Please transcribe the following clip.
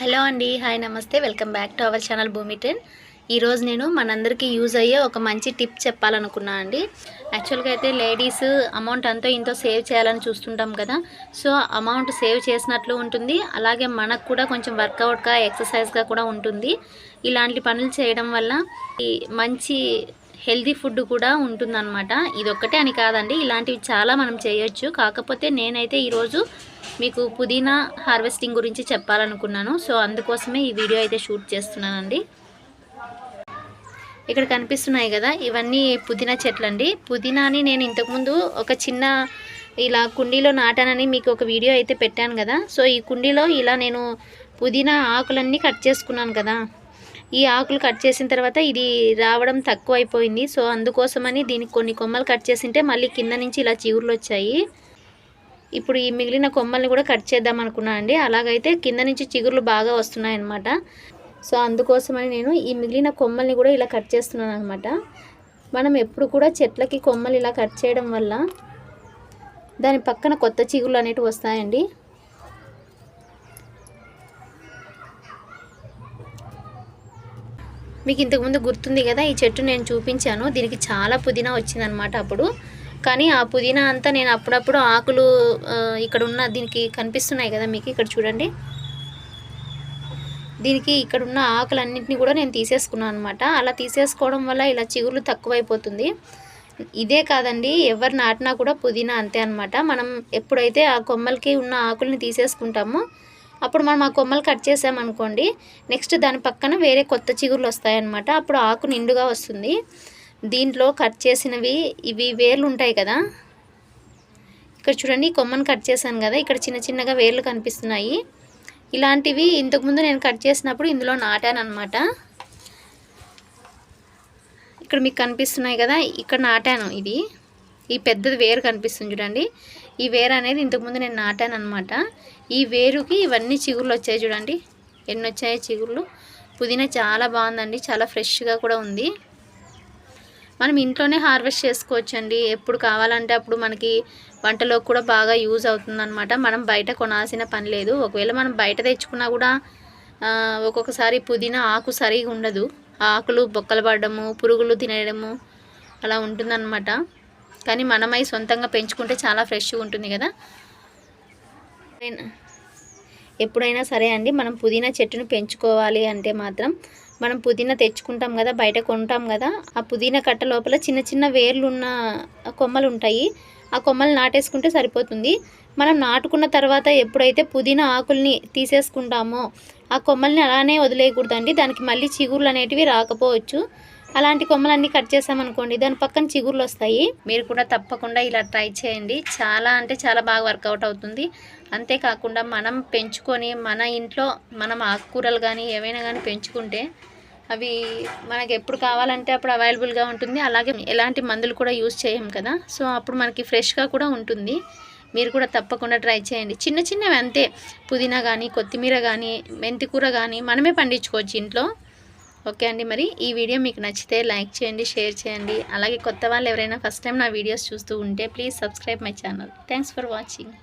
Hello అండి hi నమస్తే welcome back to our channel Bhoomi ten. ఈరోజు నేను మనందరికీ యూజ్ అయ్యే ఒక మంచి టిప్ చెప్పాలనుకున్నా అండి. యాక్చువల్గా అయితే లేడీస్ అమౌంట్ అంతో ఇంతో సేవ్ చేయాలని చూస్తుంటాం కదా. సో అమౌంట్ సేవ్ చేసినట్లు ఉంటుంది. అలాగే మనకు కూడా కొంచెం వర్కౌట్గా ఎక్సర్సైజ్గా కూడా ఉంటుంది. ఇలాంటి పనులు చేయడం వల్ల ఈ మంచి హెల్తీ ఫుడ్ కూడా ఉంటుందన్నమాట. ఇది అని కాదండి. ఇలాంటివి చాలా మనం చేయొచ్చు. కాకపోతే నేనైతే ఈరోజు మీకు పుదీనా హార్వెస్టింగ్ గురించి చెప్పాలనుకున్నాను. సో అందుకోసమే ఈ వీడియో అయితే షూట్ చేస్తున్నానండి. ఇక్కడ కనిపిస్తున్నాయి కదా ఇవన్నీ పుదీనా చెట్లండి. పుదీనాని నేను ఇంతకుముందు ఒక చిన్న ఇలా కుండీలో నాటానని మీకు ఒక వీడియో అయితే పెట్టాను కదా. సో ఈ కుండీలో ఇలా నేను పుదీనా ఆకులన్నీ కట్ చేసుకున్నాను కదా. ఈ ఆకులు కట్ చేసిన తర్వాత ఇది రావడం తక్కువ అయిపోయింది సో అందుకోసమని దీనికి కొన్ని కొమ్మలు కట్ చేసింటే మళ్ళీ కింద నుంచి ఇలా చిగురులు వచ్చాయి. ఇప్పుడు ఈ మిగిలిన కొమ్మల్ని కూడా కట్ చేద్దాం అనుకున్నాను అండి. అలాగైతే కింద నుంచి చిగుర్లు బాగా వస్తున్నాయి అన్నమాట సో అందుకోసమని నేను ఈ మిగిలిన కొమ్మల్ని కూడా ఇలా కట్ చేస్తున్నాను అనమాట మనం ఎప్పుడు కూడా చెట్లకి కొమ్మలు ఇలా కట్ చేయడం వల్ల దాని పక్కన కొత్త చిగుళ్ళు అనేటివి వస్తాయండి. మీకు ఇంతకుముందు గుర్తుంది కదా ఈ చెట్టు నేను చూపించాను. దీనికి చాలా పుదీనా వచ్చిందనమాట అప్పుడు. కానీ ఆ పుదీనా అంతా నేను అప్పుడప్పుడు ఆకులు ఇక్కడ ఉన్న దీనికి కనిపిస్తున్నాయి కదా మీకు ఇక్కడ చూడండి. దీనికి ఇక్కడ ఉన్న ఆకులన్నింటినీ కూడా నేను తీసేసుకున్నాను అనమాట అలా తీసేసుకోవడం వల్ల ఇలా చిగుర్లు తక్కువైపోతుంది. ఇదే కాదండి ఎవరు నాటినా కూడా పుదీనా అంతే అనమాట మనం ఎప్పుడైతే ఆ కొమ్మలకి ఉన్న ఆకుల్ని తీసేసుకుంటామో అప్పుడు మనం ఆ కొమ్మలు కట్ చేసామనుకోండి నెక్స్ట్ దాని పక్కన వేరే కొత్త చిగుర్లు వస్తాయన్నమాట అప్పుడు ఆకు నిండుగా వస్తుంది. దీంట్లో కట్ చేసినవి ఇవి వేర్లు ఉంటాయి కదా. ఇక్కడ చూడండి కొమ్మను కట్ చేశాను కదా. ఇక్కడ చిన్న చిన్నగా వేర్లు కనిపిస్తున్నాయి. ఇలాంటివి ఇంతకుముందు నేను కట్ చేసినప్పుడు ఇందులో నాటాను అనమాట ఇక్కడ మీకు కనిపిస్తున్నాయి కదా ఇక్కడ నాటాను ఇది ఈ పెద్దది వేరు కనిపిస్తుంది చూడండి. ఈ వేరు అనేది ఇంతకుముందు నేను నాటాను అనమాట ఈ వేరుకి ఇవన్నీ చిగుర్లు వచ్చాయి చూడండి. ఎన్ని వచ్చాయి చిగుర్లు? పుదీనా చాలా బాగుందండి చాలా ఫ్రెష్గా కూడా ఉంది. మనం ఇంట్లోనే హార్వెస్ట్ చేసుకోవచ్చండి. ఎప్పుడు కావాలంటే అప్పుడు మనకి వంటలో కూడా బాగా యూజ్ అవుతుందన్నమాట. మనం బయట కొనాల్సిన పని లేదు. ఒకవేళ మనం బయట తెచ్చుకున్నా కూడా ఒక్కొక్కసారి పుదీనా ఆకు సరిగా ఉండదు. ఆకులు బొక్కలు పడడము పురుగులు తినేయడము అలా ఉంటుందన్నమాట. కానీ మనమై సొంతంగా పెంచుకుంటే చాలా ఫ్రెష్గా ఉంటుంది కదా. ఎప్పుడైనా సరే అండి మనం పుదీనా చెట్టును పెంచుకోవాలి అంటే మాత్రం మనం పుదీనా తెచ్చుకుంటాం కదా బయట కొంటాం కదా ఆ పుదీనా కట్ట లోపల చిన్న చిన్న వేర్లు ఉన్న కొమ్మలు ఉంటాయి ఆ కొమ్మలు నాటేసుకుంటే సరిపోతుంది. మనం నాటుకున్న తర్వాత ఎప్పుడైతే పుదీనా ఆకుల్ని తీసేసుకుంటామో ఆ కొమ్మల్ని అలానే వదిలేయకూడదండి. దానికి మళ్ళీ చిగుర్లు అనేటివి రాకపోవచ్చు. అలాంటి కొమ్మలన్నీ కట్ చేసామనుకోండి దాని పక్కన చిగుర్లు వస్తాయి. మీరు కూడా తప్పకుండా ఇలా ట్రై చేయండి. చాలా అంటే చాలా బాగా వర్కౌట్ అవుతుంది. అంతేకాకుండా మనం పెంచుకొని మన ఇంట్లో మనం ఆకుకూరలు కానీ ఏవైనా కానీ పెంచుకుంటే అవి మనకి ఎప్పుడు కావాలంటే అప్పుడు అవైలబుల్గా ఉంటుంది. అలాగే ఎలాంటి మందులు కూడా యూజ్ చేయం కదా. సో అప్పుడు మనకి ఫ్రెష్గా కూడా ఉంటుంది. మీరు కూడా తప్పకుండా ట్రై చేయండి. చిన్న చిన్నవి అంతే. పుదీనా కానీ కొత్తిమీర కానీ మెంతికూర కానీ మనమే పండించుకోవచ్చు ఇంట్లో. ఓకే అండి మరి. ఈ వీడియో మీకు నచ్చితే లైక్ చేయండి షేర్ చేయండి. అలాగే కొత్త వాళ్ళు ఎవరైనా ఫస్ట్ టైం నా వీడియోస్ చూస్తూ ఉంటే please subscribe my channel. Thanks for watching.